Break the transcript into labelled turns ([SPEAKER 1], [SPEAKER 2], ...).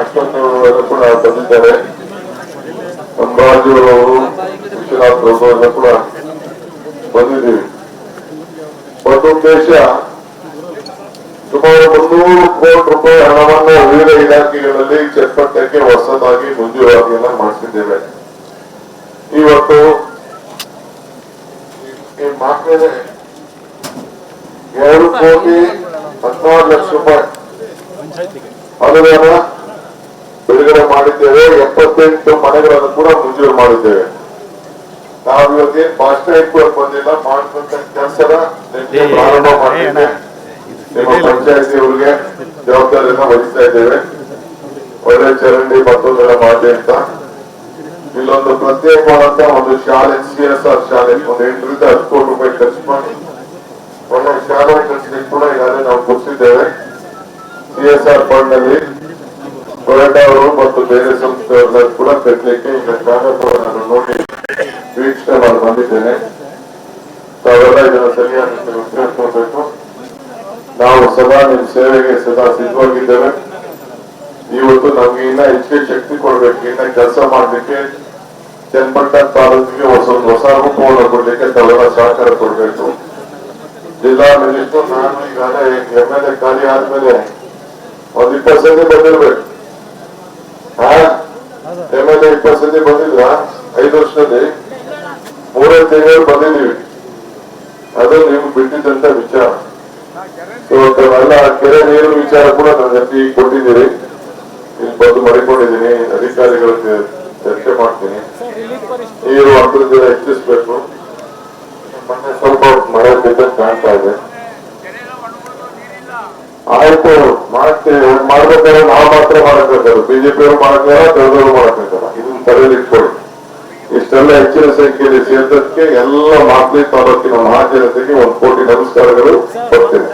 [SPEAKER 1] ಅಷ್ಟೊಂದು ಕೂಡ ಬಂದಿದ್ದಾರೆ. ಅವರು ವಿಶ್ವನಾಥ್ ಪ್ರಭು ಕೂಡ ಬಂದಿದ್ದೀವಿ ಉದ್ದೇಶ, ಸುಮಾರು ಮುನ್ನೂರು ಕೋಟಿ ರೂಪಾಯಿ ಹಣವನ್ನು ವಿವಿಧ ಇಲಾಖೆಗಳಲ್ಲಿ ಚಟ್ಪಟ್ಟಕ್ಕೆ ಹೊಸದಾಗಿ ಮಂಜೂರಾತಿಯನ್ನ ಮಾಡಿಸಿದ್ದೇವೆ. ಇವತ್ತು ಮಾರ್ಕೆಟ್ ಎರಡು ಕೋಟಿ ಹದಿನಾರು ಲಕ್ಷ ರೂಪಾಯಿ. ಅನುದಾನ ಮಾಡಿದ್ದೇವೆ ಎಪ್ಪತ್ತೆಂಟು ಮನೆಗಳನ್ನು ಕೂಡ ಮಂಜೂರು ಮಾಡಿದ್ದೇವೆ. ನಾವು ಇವತ್ತೇನ್ ಫಾಸ್ಟ್ ಕೂಡ ಬಂದಿಲ್ಲ ಮಾಡುವಂತ ಕೆಲಸದ ಪ್ರಾರಂಭ ಮಾಡಿದ್ದೇವೆ ನಿಮ್ಮ ಪಂಚಾಯತಿ ಅವರಿಗೆ ಜವಾಬ್ದಾರಿಯನ್ನ ವಹಿಸ್ತಾ ಇದ್ದೇವೆ. ಒಳ್ಳೆ ಚರಂಡಿ ಮತ್ತೊಂದೆಲ್ಲ ಮಾಡಿ ಅಂತ. ಇಲ್ಲೊಂದು ಪ್ರತ್ಯೇಕವಾದಂತ ಒಂದು ಶಾಲೆ ಸಿ ಎಸ್ ಆರ್ ಶಾಲೆ ಒಂದು ಎಂಟರಿಂದ ಹತ್ತು ಕೋಟಿ ರೂಪಾಯಿ ಖರ್ಚು ಮಾಡಿ. ಒಳ್ಳೆ ಶಾಲೆ ಖರ್ಚಿಗೆ ಕೂಡ ಈಗಾಗಲೇ ನಾವು ಕೊಡ್ತಿದ್ದೇವೆ ಸಿ ಎಸ್ ಆರ್ ಫಂಡ್ನಲ್ಲಿ ಮತ್ತು ಬೇರೆ ಸಂಸ್ಥೆಯವರ ಕೂಡ ಕಟ್ಟಲಿಕ್ಕೆ ಈಗ ಕಾಗದವನ್ನು ನೋಡಿ ವೀಕ್ಷಣೆ ಮಾಡಿ ಬಂದಿದ್ದೇನೆ. ತಾವೆಲ್ಲ ಇದನ್ನು ಸರಿಯಾಗಿ ಉಪಯೋಗಿಸಬೇಕು ನಾವು ಸದಾ ನಿಮ್ಮ ಸೇವೆಗೆ ಸದಾ ಸಿದ್ಧವಾಗಿದ್ದೇವೆ. ಇವತ್ತು ನಮ್ಗೆ ಇನ್ನ ಹೆಚ್ಚಿಗೆ ಶಕ್ತಿ ಕೊಡ್ಬೇಕು. ಇನ್ನ ಕೆಲಸ ಮಾಡ್ಲಿಕ್ಕೆ ಚನ್ನಪಟ್ಟ ತಾಲೂಕಿಗೆ ಹೊಸ ಹೊಸ ರೂಪವನ್ನು ಕೊಡ್ಲಿಕ್ಕೆ ತಾವೆಲ್ಲ ಸಹಕಾರ ಕೊಡ್ಬೇಕು. ಜಿಲ್ಲಾ ಮಿನಿಸ್ಟರ್ ನಾನು ಈಗಾಗಲೇ ಎಂ ಎಲ್ ಎ ಖಾಲಿ ಆದ್ಮೇಲೆ ಒಂದ್ ಇಪ್ಪತ್ತು ಸತಿ ಬಂದಿರ್ಬೇಕು. ಎಂ ಎಲ್ ಎ ಇಪ್ಪತ್ತು ಸತಿ ಬಂದಿದ್ವ? ಐದು ವರ್ಷದಲ್ಲಿ? ಮೂರೇ ತಿಂಗಳು ಬಂದಿದೀವಿ ಅದು ನೀವು ಬಿಟ್ಟಿದ್ದಂತ ವಿಚಾರ. ಎಲ್ಲ ಕೆರೆ ನೀರು ವಿಚಾರ ಕೂಡ ನನ್ನ ಜೊತೆ ಕೊಟ್ಟಿದ್ದೀರಿ. ಇಲ್ಲಿ ಬಂದು ಮಾಡಿಕೊಂಡಿದ್ದೀನಿ, ಅಧಿಕಾರಿಗಳಿಗೆ ಚರ್ಚೆ ಮಾಡ್ತೀನಿ. ನೀರು ಅಂತರ್ಜಲ ಹೆಚ್ಚಿಸ್ಬೇಕು. ಸ್ವಲ್ಪ ಮಳೆ ಬಿದ್ದಂತ ಕಾಣ್ತಾ ಇದೆ. ಆಯ್ತು ಮಾಡ್ತೀವಿ ಮಾಡ್ಬೇಕಾದ್ರೆ ನಾವು ಮಾತ್ರ ಮಾಡಬೇಕಲ್ಲ ಬಿಜೆಪಿ ಅವರು ಮಾಡ್ತಾರ ತೆರೆದವರು ಮಾಡಕ್ಕಾಗಲ್ಲ ಇದನ್ನ ತಡೆಯಲಿಟ್ಕೊಳ್ಳಿ ಇಷ್ಟೆಲ್ಲ ಹೆಚ್ಚಿನ ಸಂಖ್ಯೆಯಲ್ಲಿ ಸೇರಿದಕ್ಕೆ ಎಲ್ಲ ಮಾದರಿ ತಾಲೂಕಿನ ಮಹಾಜನತೆಗೆ ಒಂದು ಕೋಟಿ ನಮಸ್ಕಾರಗಳು ಕೊಡ್ತೇನೆ.